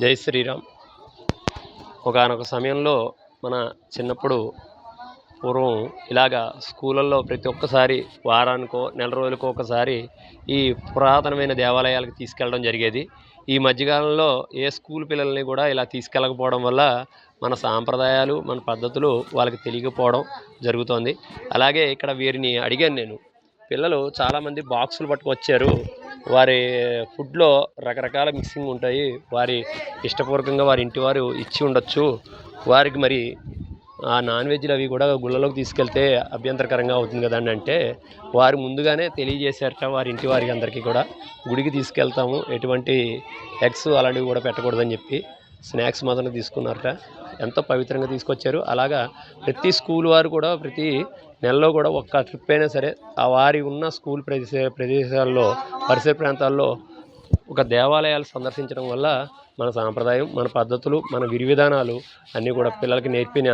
జై శ్రీరామ్. ఒకానొక సమయంలో మన చిన్నప్పుడు పూర్వం ఇలాగా స్కూళ్ళల్లో ప్రతి ఒక్కసారి వారానికో నెల రోజులకో ఒకసారి ఈ పురాతనమైన దేవాలయాలకు తీసుకెళ్ళడం జరిగేది. ఈ మధ్యకాలంలో ఏ స్కూల్ పిల్లల్ని కూడా ఇలా తీసుకెళ్ళకపోవడం వల్ల మన సాంప్రదాయాలు మన పద్ధతులు వాళ్ళకి తెలియకపోవడం జరుగుతోంది. అలాగే ఇక్కడ వీరిని అడిగాను నేను. పిల్లలు చాలామంది బాక్సులు పట్టుకొచ్చారు. వారి ఫుడ్లో రకరకాల మిక్సింగ్ ఉంటాయి. వారి ఇష్టపూర్వకంగా వారి ఇంటి వారు ఇచ్చి ఉండొచ్చు. వారికి మరి ఆ నాన్ వెజ్లు అవి కూడా గుళ్ళలోకి తీసుకెళ్తే అభ్యంతరకరంగా అవుతుంది కదండి అంటే వారు ముందుగానే తెలియజేశారట వారి ఇంటి వారికి అందరికీ కూడా గుడికి తీసుకెళ్తాము ఎటువంటి ఎగ్స్ అలాంటివి కూడా పెట్టకూడదని చెప్పి స్నాక్స్ మాత్రం తీసుకున్నారట. ఎంతో పవిత్రంగా తీసుకొచ్చారు. అలాగా ప్రతి స్కూల్ వారు కూడా ప్రతి నెలలో కూడా ఒక్క ట్రిప్ అయినా సరే ఆ వారి ఉన్న స్కూల్ ప్రదేశ ప్రదేశాల్లో పరిసర ప్రాంతాల్లో ఒక దేవాలయాలు సందర్శించడం వల్ల మన సాంప్రదాయం మన పద్ధతులు మన విధి విధానాలు అన్నీ కూడా పిల్లలకి నేర్పిన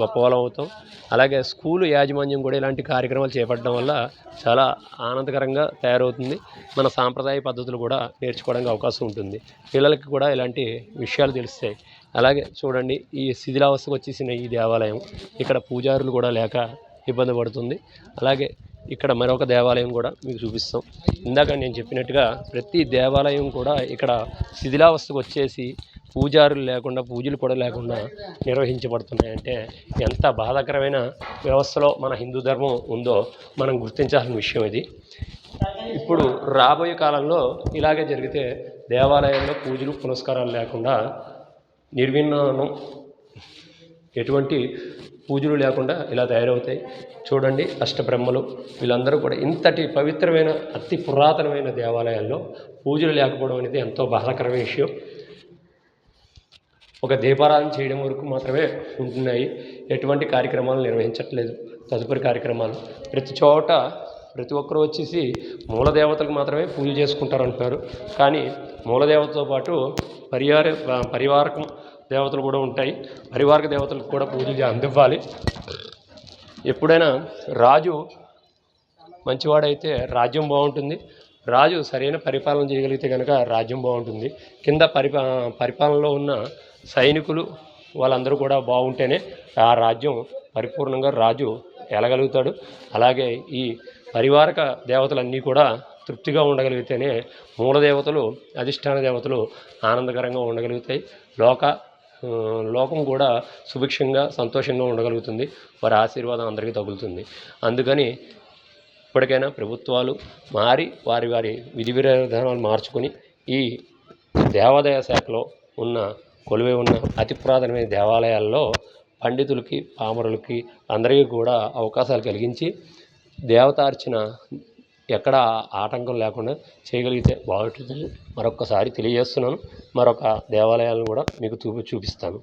గొప్పవాళ్ళం అవుతాం. అలాగే స్కూలు యాజమాన్యం కూడా ఇలాంటి కార్యక్రమాలు చేపట్టడం వల్ల చాలా ఆనందకరంగా తయారవుతుంది. మన సాంప్రదాయ పద్ధతులు కూడా నేర్చుకోవడానికి అవకాశం ఉంటుంది. పిల్లలకి కూడా ఇలాంటి విషయాలు తెలుస్తాయి. అలాగే చూడండి ఈ శిథిలావస్థకు వచ్చేసిన ఈ దేవాలయం ఇక్కడ పూజారులు కూడా లేక ఇబ్బంది పడుతుంది. అలాగే ఇక్కడ మరొక దేవాలయం కూడా మీకు చూపిస్తాం. ఇందాక నేను చెప్పినట్టుగా ప్రతి దేవాలయం కూడా ఇక్కడ శిథిలావస్థకు వచ్చేసి పూజారులు లేకుండా పూజలు కూడా లేకుండా నిర్వహించబడుతున్నాయంటే ఎంత బాధాకరమైన వ్యవస్థలో మన హిందూ ధర్మం ఉందో మనం గుర్తించాల్సిన విషయం ఇది. ఇప్పుడు రాబోయే కాలంలో ఇలాగే జరిగితే దేవాలయాల్లో పూజలు పునస్కారాలు లేకుండా నిర్విన్నానం ఎటువంటి పూజలు లేకుండా ఇలా తయారవుతాయి. చూడండి అష్టబ్రహ్మలు వీళ్ళందరూ కూడా ఇంతటి పవిత్రమైన అతి పురాతనమైన దేవాలయాల్లో పూజలు లేకపోవడం అనేది ఎంతో బాధాకరమైన విషయం. ఒక దీపారాధన చేయడం వరకు మాత్రమే ఉంటున్నాయి. ఎటువంటి కార్యక్రమాలు నిర్వహించట్లేదు. తదుపరి కార్యక్రమాలు ప్రతి చోట ప్రతి ఒక్కరు వచ్చేసి మూలదేవతలకు మాత్రమే పూజ చేసుకుంటారు అంటారు కానీ మూల దేవతతో పాటు పరివార పరివారకం దేవతలు కూడా ఉంటాయి. పరివారక దేవతలకు కూడా పూజలు అందివ్వాలి. ఎప్పుడైనా రాజు మంచివాడైతే రాజ్యం బాగుంటుంది. రాజు సరైన పరిపాలన చేయగలిగితే కనుక రాజ్యం బాగుంటుంది. కింద పరిపా పరిపాలనలో ఉన్న సైనికులు వాళ్ళందరూ కూడా బాగుంటేనే ఆ రాజ్యం పరిపూర్ణంగా రాజు ఎలగలుగుతాడు. అలాగే ఈ పరివారక దేవతలన్నీ కూడా తృప్తిగా ఉండగలిగితేనే మూల దేవతలు అధిష్టాన దేవతలు ఆనందకరంగా ఉండగలుగుతాయి. లోక లోకం కూడా సుభిక్షంగా సంతోషంగా ఉండగలుగుతుంది. వారి ఆశీర్వాదం అందరికీ తగులుతుంది. అందుకని ఇప్పటికైనా ప్రభుత్వాలు మారి వారి వారి విధి విధానాలు మార్చుకొని ఈ దేవాదాయ శాఖలో ఉన్న కొలువై ఉన్న అతి పురాతనమైన దేవాలయాల్లో పండితులకి పామరులకి అందరికీ కూడా అవకాశాలు కలిగించి దేవతార్చన ఎక్కడ ఆటంకం లేకుండా చేయగలిగితే బాగుంటుందని మరొక్కసారి తెలియజేస్తున్నాను. మరొక దేవాలయాలను కూడా మీకు చూపి చూపిస్తాను